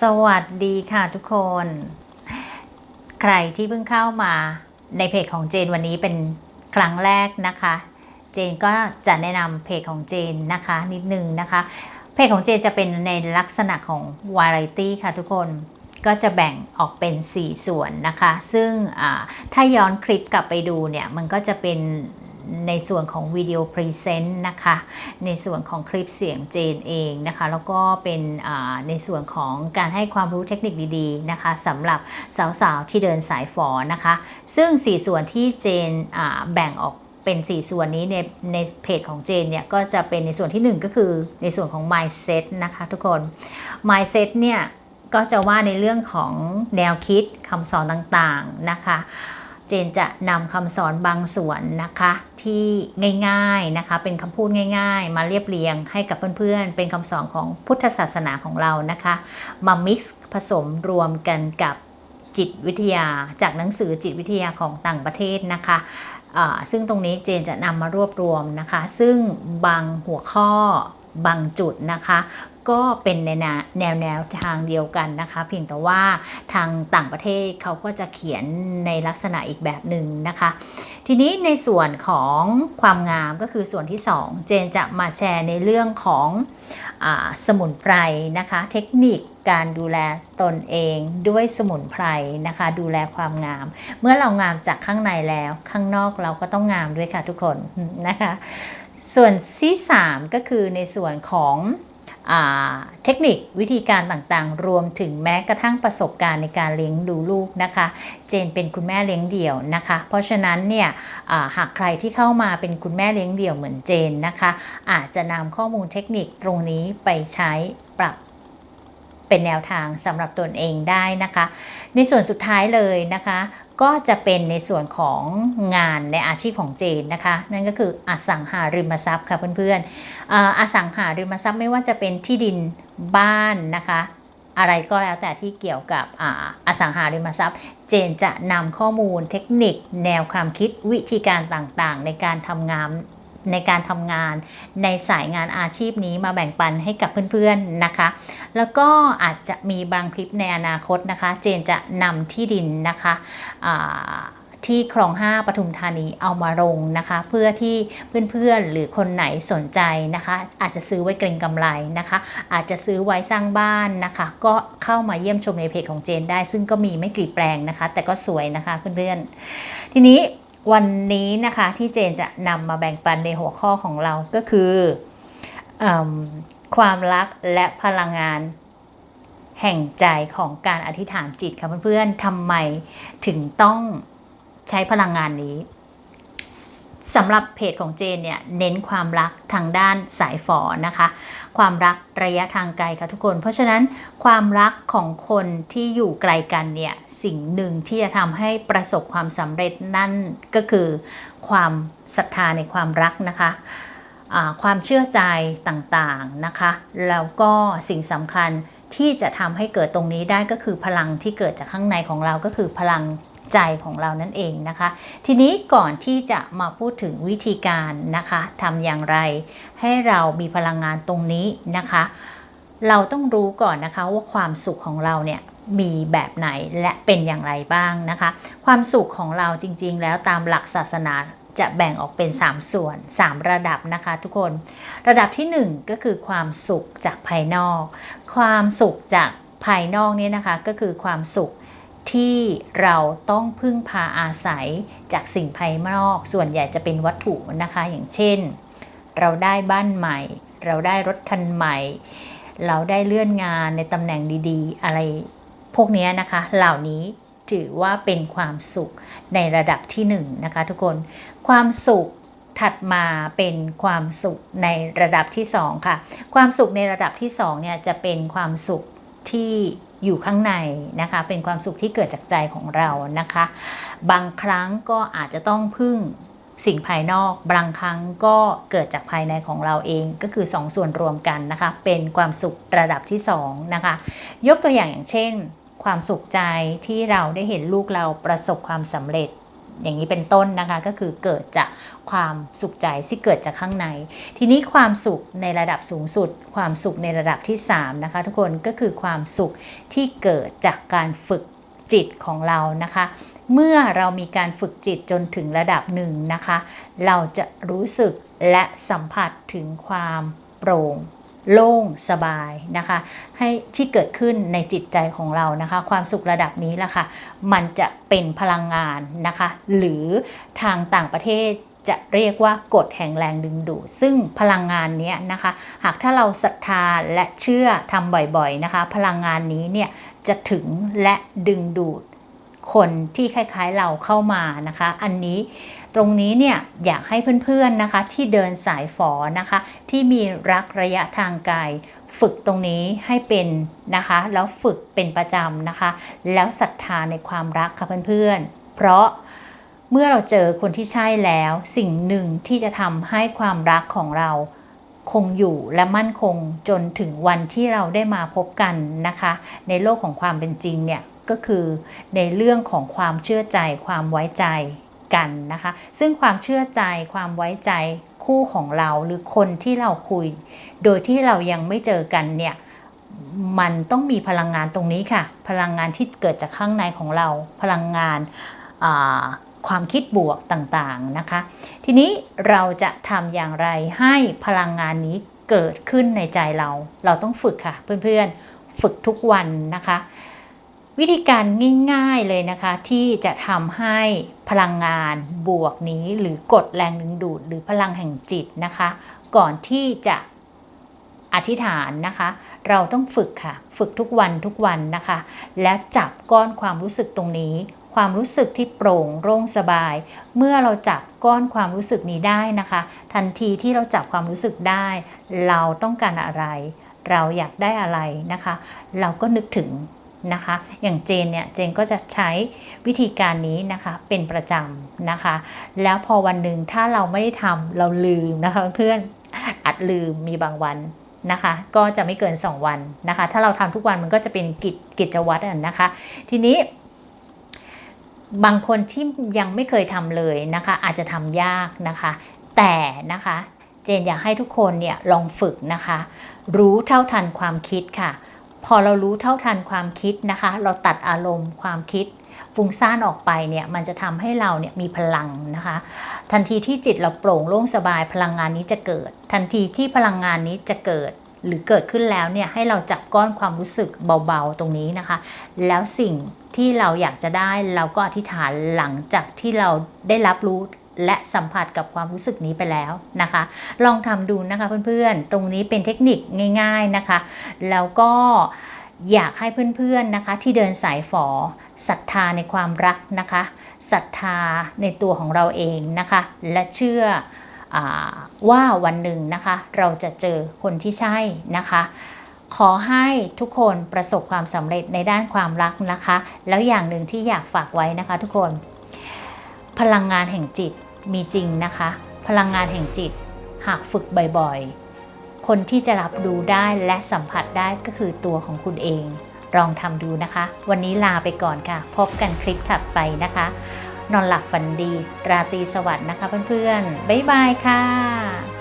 สวัสดีค่ะทุกคน ใครที่เพิ่งเข้ามาในเพจของเจนวันนี้เป็นครั้งแรกนะคะ เจนก็จะแนะนำเพจของเจนนะคะนิดนึงนะคะ เพจของเจนจะเป็นในลักษณะของวาไรตี้ค่ะทุกคนก็จะแบ่งออกเป็น 4 ส่วนนะคะ ซึ่งถ้าย้อนคลิปกลับไปดูเนี่ย มันก็จะเป็น ในส่วนของวิดีโอพรีเซนต์นะคะ ในส่วนของคลิปเสียงเจนเองนะคะ แล้วก็เป็นในส่วนของการให้ความรู้เทคนิคดีๆนะคะสำหรับสาวๆที่เดินสายฝอนะคะ ซึ่ง 4 ส่วนที่เจนแบ่งออกเป็น 4 ส่วนนี้ในในเพจของเจนเนี่ยก็จะเป็นในส่วนที่ 1 ก็คือในส่วนของ mindset นะคะทุกคน mindset เนี่ยก็จะว่าในเรื่องของแนวคิดคำสอนต่างๆนะคะ เจนจะนำคำสอนบางส่วนนะคะที่ง่ายๆนะคะ เป็นคำพูดง่าย ๆ มาเรียบเรียงให้กับเพื่อนๆ เป็นคำสอนของพุทธศาสนาของเรานะคะ มา mix ผสมรวมกันกับจิตวิทยาจากหนังสือจิตวิทยาของต่างประเทศนะคะซึ่งตรงนี้เจนจะนำมารวบรวมนะคะ ซึ่งบางหัวข้อบางจุดนะคะ ก็เป็นในแนวแนวแนวทางเดียวกันนะคะ เพียงแต่ว่าทางต่างประเทศเขาก็จะเขียนในลักษณะอีกแบบหนึ่งนะคะ ทีนี้ในส่วนของความงามก็คือส่วนที่ 2 เจนจะมาแชร์ในเรื่องของอสมุนไพรนะคะ เทคนิคการดูแลตนเองด้วยสมุนไพรนะคะ ดูแลความงาม เมื่อเรางามจากข้างในแล้ว ข้างนอกเราก็ต้องงามด้วยค่ะทุกคนนะคะ ส่วนที่ 3 ก็คือในส่วนของ เทคนิควิธีการต่างๆ รวมถึงแม้กระทั่งประสบการณ์ในการเลี้ยงดูลูกนะคะ เจนเป็นคุณแม่เลี้ยงเดี่ยวนะคะ เพราะฉะนั้นเนี่ยหากใครที่เข้ามาเป็นคุณแม่เลี้ยงเดี่ยวเหมือนเจนนะคะ อาจจะนำข้อมูลเทคนิคตรงนี้ไปใช้ปรับเป็นแนวทางสำหรับตนเองได้นะคะ ในส่วนสุดท้ายเลยนะคะ ก็จะเป็นในส่วนของงานในอาชีพของเจนนะคะ นั่นก็คืออสังหาริมทรัพย์ค่ะเพื่อนๆอ่าอสังหาริมทรัพย์ไม่ว่าจะเป็นที่ดินบ้านนะคะ อะไรก็แล้วแต่ที่เกี่ยวกับออสังหาริมทรัพย์ เจนจะนำข้อมูลเทคนิค แนวความคิดวิธีการต่างๆ ในการทำงาน ในการทำงาน ในสายงานอาชีพนี้มาแบ่งปันให้กับเพื่อนๆนะคะ แล้วก็อาจจะมีบางคลิปในอนาคตนะคะ เจนจะนำที่ดินนะคะที่คลอง 5ปทุมธานีเอามาลงนะคะ เพื่อที่เพื่อนๆ หรือคนไหนสนใจนะคะ อาจจะซื้อไว้เกรงกำไรนะคะ อาจจะซื้อไว้สร้างบ้านนะคะ ก็เข้ามาเยี่ยมชมในเพจของเจนได้ ซึ่งก็มีไม่กี่แปลงนะคะ แต่ก็สวยนะคะเพื่อนๆ ทีนี้ วันนี้นะคะที่เจนจะนำมาแบ่งปันในหัวข้อของเราก็คืออความรักและพลังงานแห่งใจของการอธิษฐานจิตค่ะเพื่อนๆทำไมถึงต้องใช้พลังงานนี้ สำหรับเพจของเจนเนี่ยเน้นความรักทางด้านสายฝอนะคะ ความรักระยะทางไกลค่ะทุกคน เพราะฉะนั้นความรักของคนที่อยู่ไกลกันเนี่ยสิ่งหนึ่งที่จะทำให้ประสบความสำเร็จนั่นก็คือความศรัทธาในความรักนะคะความเชื่อใจต่างๆนะคะ แล้วก็สิ่งสำคัญที่จะทำให้เกิดตรงนี้ได้ก็คือพลังที่เกิดจากข้างในของเราก็คือพลัง ใจของเรานั่นเองนะคะ ทีนี้ก่อนที่จะมาพูดถึงวิธีการนะคะทำอย่างไร ให้เรามีพลังงานตรงนี้นะคะ เราต้องรู้ก่อนนะคะว่าความสุขของเราเนี่ยมีแบบไหนและเป็นอย่างไรบ้างนะคะ ความสุขของเราจริง ๆ แล้วตามหลักศาสนาจะแบ่งออกเป็น 3 ส่วน 3 ระดับนะคะทุกคน ระดับที่ 1 ก็คือความสุขจากภายนอก ความสุขจากภายนอกเนี่ยนะคะก็คือความสุข ที่เราต้องพึ่งพาอาศัยจากสิ่งภายนอก ส่วนใหญ่จะเป็นวัตถุนะคะ อย่างเช่น เราได้บ้านใหม่ เราได้รถคันใหม่ เราได้เลื่อนงานในตำแหน่งดีๆ อะไรพวกนี้นะคะ เหล่านี้ถือว่าเป็นความสุขในระดับที่1นงนะคะทุกคนความสุขถัดมาเป็นความสุขในระดับที่ 2 ค่ะ ความสุขในระดับที่2เนี่ยจะเป็นความสุขที่ อยู่ข้างในนะคะ เป็นความสุขที่เกิดจากใจของเรานะคะ บางครั้งก็อาจจะต้องพึ่งสิ่งภายนอกบางครั้งก็เกิดจากภายในของเราเองก็คือ 2ส่วนรวมกันนะคะ เป็นความสุขระดับที่2นะคะ ยกตัวอย่างอย่างเช่น ความสุขใจที่เราได้เห็นลูกเราประสบความสำเร็จ อย่างนี้เป็นต้นนะคะ ก็คือเกิดจากความสุขใจที่เกิดจากข้างใน ทีนี้ความสุขในระดับสูงสุด ความสุขในระดับที่3นะคะทุกคนก็คือความสุขที่เกิดจากการฝึกจิตของเรานะคะ เมื่อเรามีการฝึกจิตจนถึงระดับหนึ่งนะคะ เราจะรู้สึกและสัมผัสถึงความโปร่ง โล่งสบายนะคะ ให้ที่เกิดขึ้นในจิตใจของเรานะคะ ความสุขระดับนี้ละค่ะ มันจะเป็นพลังงานนะคะ หรือทางต่างประเทศจะเรียกว่ากฎแห่งแรงดึงดูด ซึ่งพลังงานนี้นะคะ หากถ้าเราศรัทธาและเชื่อทำบ่อยๆนะคะ พลังงานนี้เนี่ยจะถึงและดึงดูดคนที่คล้ายๆเราเข้ามานะคะ อันนี้ ตรงนี้เนี่ยอยากให้เพื่อนๆนะคะที่เดินสายฝอนะคะ ที่มีรักระยะทางไกลฝึกตรงนี้ให้เป็นนะคะ แล้วฝึกเป็นประจำนะคะ แล้วศรัทธาในความรักค่ะเพื่อนๆ เพราะเมื่อเราเจอคนที่ใช่แล้วสิ่งหนึ่งที่จะทำให้ความรักของเราคงอยู่และมั่นคงจนถึงวันที่เราได้มาพบกันนะคะ ในโลกของความเป็นจริงเนี่ยก็คือในเรื่องของความเชื่อใจความไว้ใจ กันนะคะ ซึ่งความเชื่อใจความไว้ใจคู่ของเราหรือคนที่เราคุย โดยที่เรายังไม่เจอกันเนี่ยมันต้องมีพลังงานตรงนี้ค่ะ พลังงานที่เกิดจากข้างในของเรา พลังงานความคิดบวกต่างๆนะคะ ทีนี้เราจะทำอย่างไรให้พลังงานนี้เกิดขึ้นในใจเรา เราต้องฝึกค่ะเพื่อนๆ ฝึกทุกวันนะคะ วิธีการง่ายๆเลยนะคะ ที่จะทำให้พลังงานบวกนี้หรือกดแรงดึงดูด หรือพลังแห่งจิตนะคะ ก่อนที่จะอธิษฐานนะคะ เราต้องฝึกค่ะ ฝึกทุกวันทุกวันนะคะ แล้วจับก้อนความรู้สึกตรงนี้ ความรู้สึกที่โปร่งโล่งสบาย เมื่อเราจับก้อนความรู้สึกนี้ได้นะคะ ทันทีที่เราจับความรู้สึกได้ เราต้องการอะไร เราอยากได้อะไรนะคะ เราก็นึกถึง นะคะ อย่างเจนเนี่ยเจนก็จะใช้วิธีการนี้นะคะเป็นประจำนะคะ แล้วพอวันหนึ่งถ้าเราไม่ได้ทำเราลืมนะคะเพื่อนอัดลืมมีบางวันนะคะ ก็จะไม่เกิน 2 วันนะคะ ถ้าเราทำทุกวันมันก็จะเป็นกิจกิจวัตรอะนะคะ ทีนี้บางคนที่ยังไม่เคยทำเลยนะคะ อาจจะทำยากนะคะ แต่นะคะ เจนอยากให้ทุกคนเนี่ยลองฝึกนะคะ รู้เท่าทันความคิดค่ะ พอเรารู้เท่าทันความคิดนะคะ เราตัดอารมณ์ความคิดฟุ้งซ่านออกไปเนี่ยมันจะทำให้เราเนี่ยมีพลังนะคะ ทันทีที่จิตเราโปร่งโล่งสบายพลังงานนี้จะเกิด ทันทีที่พลังงานนี้จะเกิดหรือเกิดขึ้นแล้วเนี่ยให้เราจับก้อนความรู้สึกเบาๆตรงนี้นะคะ แล้วสิ่งที่เราอยากจะได้เราก็อธิษฐานหลังจากที่เราได้รับรู้ และสัมผัสกับความรู้สึกนี้ไปแล้วนะคะ ลองทำดูนะคะเพื่อนๆ ตรงนี้เป็นเทคนิคง่าย ๆนะคะ แล้วก็อยากให้เพื่อนๆนะคะ ที่เดินสายฝอศรัทธาในความรักนะคะศรัทธาในตัวของเราเองนะคะ และเชื่ออว่าวันหนึ่งนะคะ เราจะเจอคนที่ใช่นะคะขอให้ทุกคนประสบความสำเร็จในด้านความรักนะคะ แล้วอย่างหนึ่งที่อยากฝากไว้นะคะ ทุกคน พลังงานแห่งจิต มีจริงนะคะ พลังงานแห่งจิต หากฝึกบ่อยๆ คนที่จะรับรู้ได้และสัมผัสได้ก็คือตัวของคุณเอง ลองทำดูนะคะ วันนี้ลาไปก่อนค่ะ พบกันคลิปถัดไปนะคะ นอนหลับฝันดี ราตรีสวัสดิ์นะคะเพื่อนๆ บ๊ายบายค่ะ